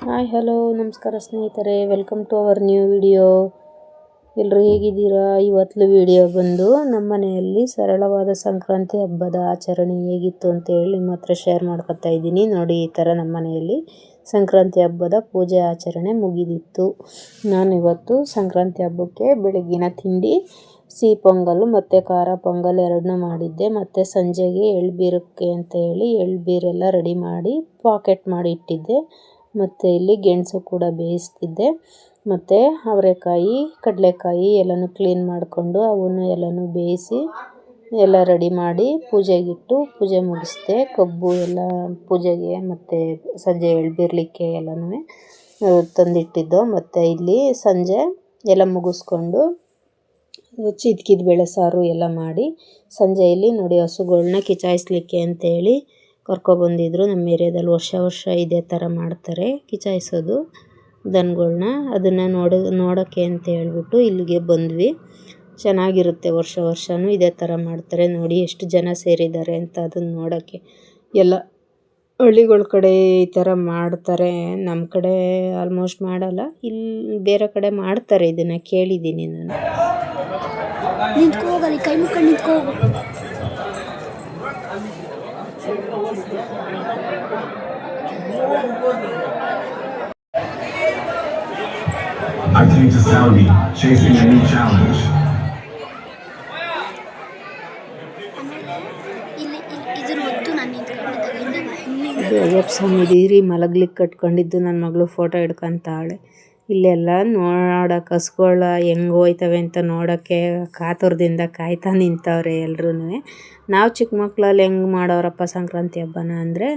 Hi, hello, ನಮಸ್ಕಾರ ಸ್ನೇಹಿತರೆ. Welcome to our new video ಎಲ್ಲರೂ ಹೇಗಿದ್ದೀರಾ? ಇವತ್ತು ವಿಡಿಯೋ ಬಂದು ನಮ್ಮ ಮನೆಯಲ್ಲಿ ಸರಳವಾದ ಸಂಕ್ರಾಂತಿ ಹಬ್ಬದ ಆಚರಣೆ ಹೇಗಿತ್ತು ಅಂತ ಹೇಳಿ ನಿಮ್ಮ ಹತ್ರ ಶೇರ್ ಮಾಡ್ಕೊತಾ ಇದ್ದೀನಿ. ನೋಡಿ, ಈ ಥರ ನಮ್ಮ ಮನೆಯಲ್ಲಿ ಸಂಕ್ರಾಂತಿ ಹಬ್ಬದ ಪೂಜೆ ಆಚರಣೆ ಮುಗಿದಿತ್ತು. ನಾನು ಇವತ್ತು ಸಂಕ್ರಾಂತಿ ಹಬ್ಬಕ್ಕೆ ಬೆಳಗ್ಗಿನ ತಿಂಡಿ, ಸಿಹಿ ಪೊಂಗಲ್ ಮತ್ತು ಖಾರ ಪೊಂಗಲ್ ಎರಡನ್ನೂ ಮಾಡಿದ್ದೆ. ಮತ್ತು ಸಂಜೆಗೆ ಎಳ್ಬೀರಕ್ಕೆ ಅಂತ ಹೇಳಿ ಎಳ್ಬೀರೆಲ್ಲ ರೆಡಿ ಮಾಡಿ ಪಾಕೆಟ್ ಮಾಡಿ ಇಟ್ಟಿದ್ದೆ. ಮತ್ತು ಇಲ್ಲಿ ಗೆಣಸು ಕೂಡ ಬೇಯಿಸ್ತಿದ್ದೆ. ಮತ್ತು ಅವರೆಕಾಯಿ, ಕಡಲೆಕಾಯಿ ಎಲ್ಲನೂ ಕ್ಲೀನ್ ಮಾಡಿಕೊಂಡು ಅವನ್ನು ಎಲ್ಲನೂ ಬೇಯಿಸಿ ಎಲ್ಲ ರೆಡಿ ಮಾಡಿ ಪೂಜೆಗಿಟ್ಟು ಪೂಜೆ ಮುಗಿಸ್ದೆ. ಕಬ್ಬು ಎಲ್ಲ ಪೂಜೆಗೆ ಮತ್ತು ಸಂಜೆ ಎಳ್ಬಿರ್ಲಿಕ್ಕೆ ಎಲ್ಲನೂ ತಂದಿಟ್ಟಿದ್ದು. ಮತ್ತು ಇಲ್ಲಿ ಸಂಜೆ ಎಲ್ಲ ಮುಗಿಸ್ಕೊಂಡು ಚಿತ್ಕಿದ ಬೇಳೆ ಸಾರು ಎಲ್ಲ ಮಾಡಿ ಸಂಜೆಯಲ್ಲಿ ನೋಡಿ ಹಸುಗಳನ್ನ ಕಿಚಾಯಿಸ್ಲಿಕ್ಕೆ ಅಂತೇಳಿ ಕರ್ಕೊಬಂದಿದ್ರು. ನಮ್ಮ ಏರಿಯಾದಲ್ಲಿ ವರ್ಷ ವರ್ಷ ಇದೇ ಥರ ಮಾಡ್ತಾರೆ, ಕಿಚಾಯಿಸೋದು, ದನಗಳ್ನ. ಅದನ್ನು ನೋಡ ನೋಡೋಕ್ಕೆ ಅಂತ ಹೇಳ್ಬಿಟ್ಟು ಇಲ್ಲಿಗೆ ಬಂದ್ವಿ. ಚೆನ್ನಾಗಿರುತ್ತೆ, ವರ್ಷ ವರ್ಷವೂ ಇದೇ ಥರ ಮಾಡ್ತಾರೆ. ನೋಡಿ ಎಷ್ಟು ಜನ ಸೇರಿದ್ದಾರೆ ಅಂತ ಅದನ್ನು ನೋಡೋಕ್ಕೆ ಎಲ್ಲ ಹಳ್ಳಿಗಳ ಕಡೆ ಈ ಥರ ಮಾಡ್ತಾರೆ. ನಮ್ಮ ಕಡೆ ಆಲ್ಮೋಸ್ಟ್ ಮಾಡಲ್ಲ. ಇಲ್ಲಿ ಬೇರೆ ಕಡೆ ಮಾಡ್ತಾರೆ ಇದನ್ನು ಕೇಳಿದ್ದೀನಿ ನಾನು. ನಿಂತ್ಕೋಗಲಿ ಕೈ ಮುಖ ನಿಂತ್ಕೋ. I take to Saudi, chasing a new challenge. ಇಲ್ಲಿ ಇಲ್ಲಿ- ಇದ್ರ ಹೊತ್ತು ನಾನು ನಿಂತ್ಕೊಂಡಿದ್ದಾಗ ಹಿಂದೆ ಬಾ, ಹಿಂದೆ ಇದು ಅಯ್ಯಪ್ಪ ಸ್ವಾಮಿ ದೀರಿ ಮಲಗ್ಲಿಕ್ಕೆ ಕಟ್ಕೊಂಡಿದ್ದು ನನ್ನ ಮಗಳು ಫೋಟೋ ಹಿಡ್ಕೊಂತಾಳೆ ಇಲ್ಲೆಲ್ಲ ನೋಡಕ್ ಹಸುಗಳು ಹೆಂಗ್ ಹೋಯ್ತವೆ ಅಂತ ನೋಡೋಕ್ಕೆ ಕಾತುರದಿಂದ ಕಾಯ್ತಾ ನಿಂತವ್ರೆ ಎಲ್ರೂ ನಾವು ಚಿಕ್ಕ ಮಕ್ಕಳಲ್ಲಿ ಹೆಂಗೆ ಮಾಡೋರಪ್ಪ ಸಂಕ್ರಾಂತಿ ಹಬ್ಬನ ಅಂದರೆ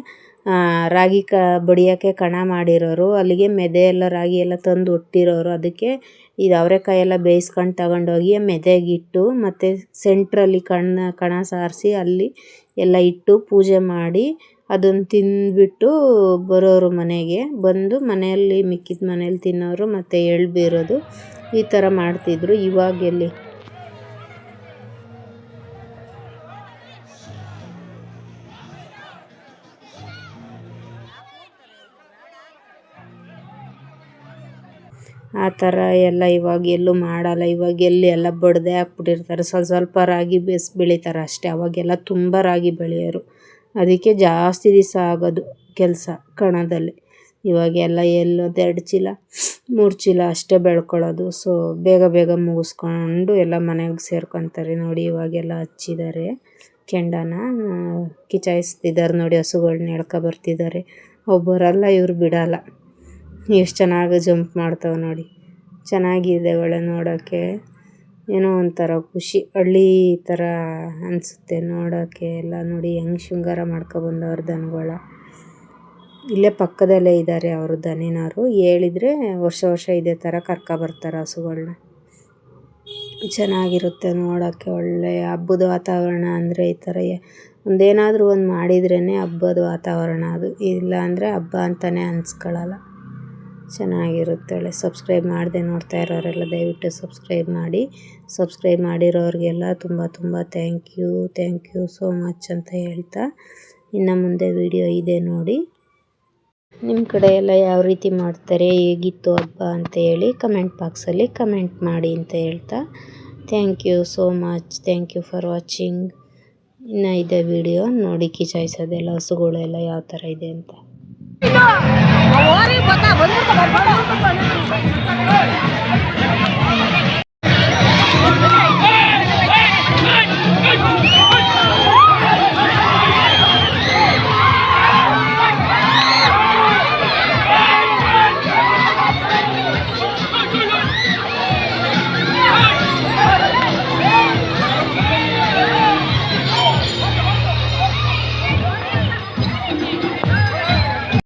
ರಾಗಿ ಕ, ಬಡಿಯೋಕ್ಕೆ ಕಣ ಮಾಡಿರೋರು, ಅಲ್ಲಿಗೆ ಮೆದೆ ಎಲ್ಲ, ರಾಗಿ ಎಲ್ಲ ತಂದು ಒಟ್ಟಿರೋರು ಅದಕ್ಕೆ ಇದು ಅವರೆಕಾಯಿ ಎಲ್ಲ ಬೇಯಿಸ್ಕೊಂಡು ತಗೊಂಡೋಗಿ ಮೆದೆಗಿಟ್ಟು ಮತ್ತು ಸೆಂಟ್ರಲ್ಲಿ ಕಣ್ಣ, ಕಣ ಸಾರಿಸಿ ಅಲ್ಲಿ ಎಲ್ಲ ಇಟ್ಟು ಪೂಜೆ ಮಾಡಿ ಅದನ್ನು ತಿಂದ್ಬಿಟ್ಟು ಬರೋರು ಮನೆಗೆ ಬಂದು ಮನೆಯಲ್ಲಿ ಮಿಕ್ಕಿದ ಮನೇಲಿ ತಿನ್ನೋರು ಮತ್ತು ಎಳ್ಳು ಬೀರೋದು ಈ ಥರ ಮಾಡ್ತಿದ್ರು ಇವಾಗೆಲ್ಲಿ. ಆ ಥರ ಎಲ್ಲ ಇವಾಗ ಎಲ್ಲೂ ಮಾಡಲ್ಲ, ಇವಾಗ ಎಲ್ಲಿ ಎಲ್ಲ ಬಡ್ದೆ ಹಾಕ್ಬಿಟ್ಟಿರ್ತಾರೆ ಸ್ವಲ್ಪ ಸ್ವಲ್ಪ ರಾಗಿ ಬೇಸ್ ಬೆಳೀತಾರೆ ಅಷ್ಟೇ, ಅವಾಗೆಲ್ಲ ತುಂಬ ರಾಗಿ ಬೆಳೆಯೋರು. ಅದಕ್ಕೆ ಜಾಸ್ತಿ ದಿವಸ ಆಗೋದು ಕೆಲಸ ಕಣದಲ್ಲಿ. ಇವಾಗೆಲ್ಲ ಎಲ್ಲೋದು ಎರಡು ಚೀಲ, ಮೂರು ಚೀಲ ಅಷ್ಟೇ ಬೆಳ್ಕೊಳ್ಳೋದು. ಸೊ ಬೇಗ ಬೇಗ ಮುಗಿಸ್ಕೊಂಡು ಎಲ್ಲ ಮನೆಗೆ ಸೇರ್ಕೊತಾರೆ. ನೋಡಿ, ಇವಾಗೆಲ್ಲ ಹಚ್ಚಿದ್ದಾರೆ. ಕೆಂಡನ ಕಿಚಾಯಿಸ್ತಿದ್ದಾರೆ ನೋಡಿ, ಹಸುಗಳ್ನ ಎಳ್ಕೊ ಬರ್ತಿದ್ದಾರೆ. ಒಬ್ಬರಲ್ಲ, ಇವ್ರು ಬಿಡಲ್ಲ. ಎಷ್ಟು ಚೆನ್ನಾಗಿ ಜಂಪ್ ಮಾಡ್ತಾವೆ ನೋಡಿ. ಚೆನ್ನಾಗಿದೆ ಒಳ್ಳೆ ನೋಡೋಕ್ಕೆ. ಏನೋ ಒಂಥರ ಖುಷಿ, ಹಳ್ಳಿ ಥರ ಅನಿಸುತ್ತೆ ನೋಡೋಕ್ಕೆ ಎಲ್ಲ ನೋಡಿ ಹೆಂಗೆ ಶೃಂಗಾರ ಮಾಡ್ಕೊಬಂದವ್ರು ದನಗಳ. ಇಲ್ಲೇ ಪಕ್ಕದಲ್ಲೇ ಇದ್ದಾರೆ ಅವರು ದನಿನವರು. ಹೇಳಿದರೆ ವರ್ಷ ವರ್ಷ ಇದೇ ಥರ ಕರ್ಕೊಬರ್ತಾರೆ ಹಸುಗಳನ್ನ ಚೆನ್ನಾಗಿರುತ್ತೆ ನೋಡೋಕ್ಕೆ ಒಳ್ಳೆಯ ಹಬ್ಬದ ವಾತಾವರಣ ಅಂದರೆ ಈ ಥರ ಒಂದೇನಾದರೂ ಒಂದು ಮಾಡಿದ್ರೇ ಹಬ್ಬದ ವಾತಾವರಣ ಅದು. ಇಲ್ಲ ಅಂದರೆ ಹಬ್ಬ ಅಂತಲೇ ಅನ್ಸ್ಕೊಳ್ಳಲ್ಲ ಚೆನ್ನಾಗಿರುತ್ತೆ ಒಳ್ಳೆ ಸಬ್ಸ್ಕ್ರೈಬ್ ಮಾಡದೆ ನೋಡ್ತಾ ಇರೋರೆಲ್ಲ ದಯವಿಟ್ಟು ಸಬ್ಸ್ಕ್ರೈಬ್ ಮಾಡಿ. ಸಬ್ಸ್ಕ್ರೈಬ್ ಮಾಡಿರೋರಿಗೆಲ್ಲ ತುಂಬ ತುಂಬ thank you thank you so much ಅಂತ ಹೇಳ್ತಾ ಇನ್ನು ಮುಂದೆ ವಿಡಿಯೋ ಇದೆ ನೋಡಿ. ನಿಮ್ಮ ಕಡೆ ಎಲ್ಲ ಯಾವ ರೀತಿ ಮಾಡ್ತಾರೆ, ಹೇಗಿತ್ತು ಹಬ್ಬ ಅಂತ ಹೇಳಿ ಕಮೆಂಟ್ ಬಾಕ್ಸಲ್ಲಿ ಕಮೆಂಟ್ ಮಾಡಿ ಅಂತ ಹೇಳ್ತಾ. Thank you so much thank you for watching ಇನ್ನು ಇದೆ ವಿಡಿಯೋ ನೋಡಿ ಕಿಚಾಯಿಸೋದೆಲ್ಲ, ಹಸುಗಳೆಲ್ಲ ಯಾವ ಥರ ಇದೆ ಅಂತ. અરે બતા બધું ખબર પડે